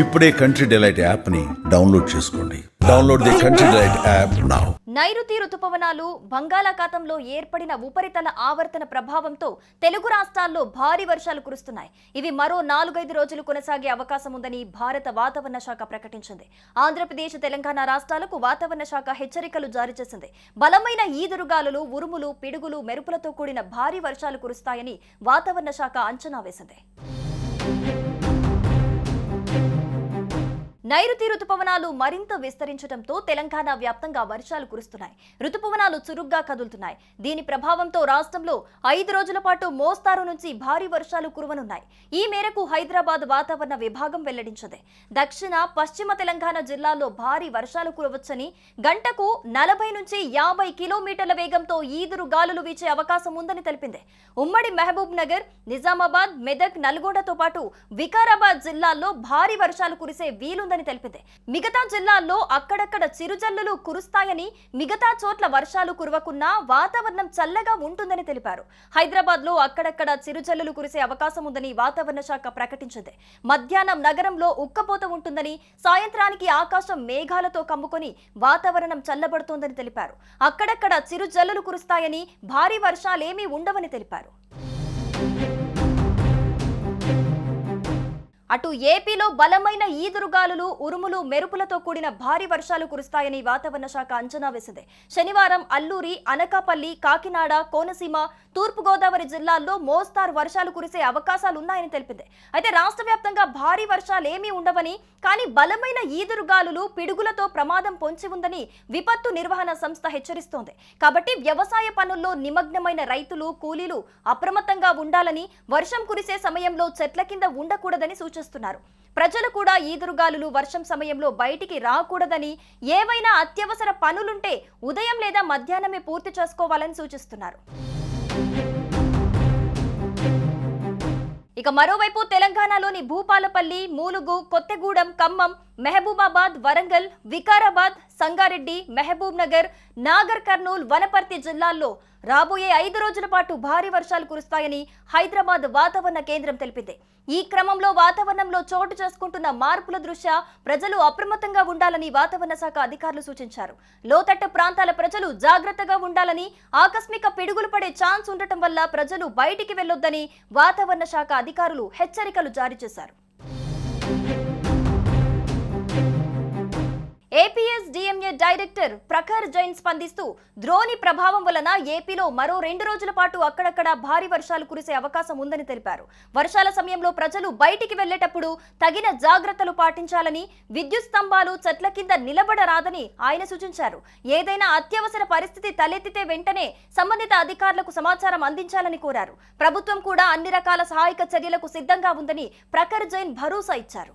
ఇప్పుడే Country Delight యాప్ని download చేసుకోండి. Download the Country Delight app now నైరుతి రుతుపవనాలు బంగాళాఖాతంలో ఏర్పడిన ఉపరితల ఆవర్తన ప్రభావంతో తెలుగు రాష్ట్రాల్లో భారీ వర్షాలు కురుస్తున్నాయి. ఇవి మరో నాలుగైదు రోజులు కొనసాగే అవకాశం ఉందని భారత వాతావరణ శాఖ ప్రకటించింది. ఆంధ్రప్రదేశ్ తెలంగాణ రాష్ట్రాలకు వాతావరణ శాఖ హెచ్చరికలు జారీ చేసింది. బలమైన ఈదురుగాలులు ఉరుములు పిడుగులు మెరుపులతో కూడిన భారీ వర్షాలు కురుస్తాయని వాతావరణ శాఖ అంచనా వేసింది. నైరుతి రుతుపవనాలు మరింత విస్తరించడంతో తెలంగాణ వ్యాప్తంగా వర్షాలు కురుస్తున్నాయి. రుతుపవనాలు చురుగ్గా కదులుతున్నాయి. దీని ప్రభావంతో రాష్ట్రంలో ఐదు రోజుల పాటు మోస్తారు నుంచి భారీ వర్షాలు కురవనున్నాయి. ఈ మేరకు హైదరాబాద్ వాతావరణ విభాగం వెల్లడించింది. దక్షిణ పశ్చిమ తెలంగాణ జిల్లాల్లో భారీ వర్షాలు కురవచ్చని గంటకు నలభై నుంచి యాభై కిలోమీటర్ల వేగంతో ఈదురు గాలులు వీచే అవకాశం ఉందని తెలిపింది. ఉమ్మడి మహబూబ్ నగర్ నిజామాబాద్ మెదక్ నల్గొండతో పాటు వికారాబాద్ జిల్లాల్లో భారీ వర్షాలు కురిసే వీలుంది ఉంటుందని తెలిపింది. మిగతా జిల్లాల్లో అక్కడక్కడ చిరుజల్లులు కురుస్తాయని మిగతా చోట్ల వర్షాలు కురవకున్నా వాతావరణం చల్లగా ఉంటుందని తెలిపారు. హైదరాబాద్లో అక్కడక్కడ చిరుజల్లులు కురిసే అవకాశం ఉందని వాతావరణ శాఖ ప్రకటించింది. మధ్యాహ్నం నగరంలో ఉక్కపోత ఉంటుందని సాయంత్రానికి ఆకాశం మేఘాలతో కమ్ముకొని వాతావరణం చల్లబడుతోందని తెలిపారు. అక్కడక్కడ చిరుజల్లులు కురుస్తాయని భారీ వర్షాలేమీ ఉండవని తెలిపారు. అటు ఏపీలో బలమైన ఈదురుగాలులు ఉరుములు మెరుపులతో కూడిన భారీ వర్షాలు కురుస్తాయని వాతావరణ శాఖ అంచనా వేసింది. శనివారం అల్లూరి అనకాపల్లి కాకినాడ కోనసీమ తూర్పుగోదావరి జిల్లాల్లో మోస్తారు వర్షాలు కురిసే అవకాశాలున్నాయని తెలిపింది. అయితే రాష్ట్ర వ్యాప్తంగా భారీ వర్షాలు ఏమీ ఉండవని కానీ బలమైన ఈదురుగాలులు పిడుగులతో ప్రమాదం పొంచి ఉందని విపత్తు నిర్వహణ సంస్థ హెచ్చరిస్తోంది. కాబట్టి వ్యవసాయ పనుల్లో నిమగ్నమైన రైతులు కూలీలు అప్రమత్తంగా ఉండాలని వర్షం కురిసే సమయంలో చెట్ల కింద ఉండకూడదని సూచిస్తున్నారు ప్రజలు కూడా ఈదురుగాలులు వర్షం సమయంలో బయటికి రాకూడదని ఏవైనా అత్యవసర పనులుంటే ఉదయం లేదా మధ్యాహ్నమే పూర్తి చేసుకోవాలని సూచిస్తున్నారు. ఇక మరోవైపు తెలంగాణలోని భూపాలపల్లి మూలుగు కొత్తగూడెం ఖమ్మం మెహబూబాబాద్ వరంగల్ వికారాబాద్ సంగారెడ్డి మహబూబ్ నగర్ నాగర్ కర్నూల్ వనపర్తి జిల్లాల్లో రాబోయే ఐదు రోజుల పాటు భారీ వర్షాలు కురుస్తాయని హైదరాబాద్ వాతావరణ కేంద్రం తెలిపింది. ఈ క్రమంలో వాతావరణంలో చోటు చేసుకుంటున్న మార్పుల దృష్ట్యా ప్రజలు అప్రమత్తంగా ఉండాలని వాతావరణ శాఖ అధికారులు సూచించారు. లోతట్టు ప్రాంతాల ప్రజలు జాగ్రత్తగా ఉండాలని ఆకస్మిక పిడుగులు పడే ఛాన్స్ ఉండటం వల్ల ప్రజలు బయటికి వెళ్ళొద్దని వాతావరణ శాఖ అధికారులు హెచ్చరికలు జారీ చేశారు. డైరెక్టర్ ప్రఖర్ జైన్ స్పందిస్తూ ద్రోణి ప్రభావం వలన ఏపీలో మరో రెండు రోజుల పాటు అక్కడక్కడ భారీ వర్షాలు కురిసే అవకాశం ఉందని తెలిపారు. వర్షాల సమయంలో ప్రజలు బయటికి వెళ్ళేటప్పుడు తగిన జాగ్రత్తలు పాటించాలని విద్యుత్ స్తంభాలు చెట్ల కింద నిలబడరాదని ఆయన సూచించారు. ఏదైనా అత్యవసర పరిస్థితి తలెత్తితే వెంటనే సంబంధిత అధికారులకు సమాచారం అందించాలని కోరారు. ప్రభుత్వం కూడా అన్ని రకాల సహాయక చర్యలకు సిద్ధంగా ఉందని ప్రఖర్ జైన్ భరోసా ఇచ్చారు.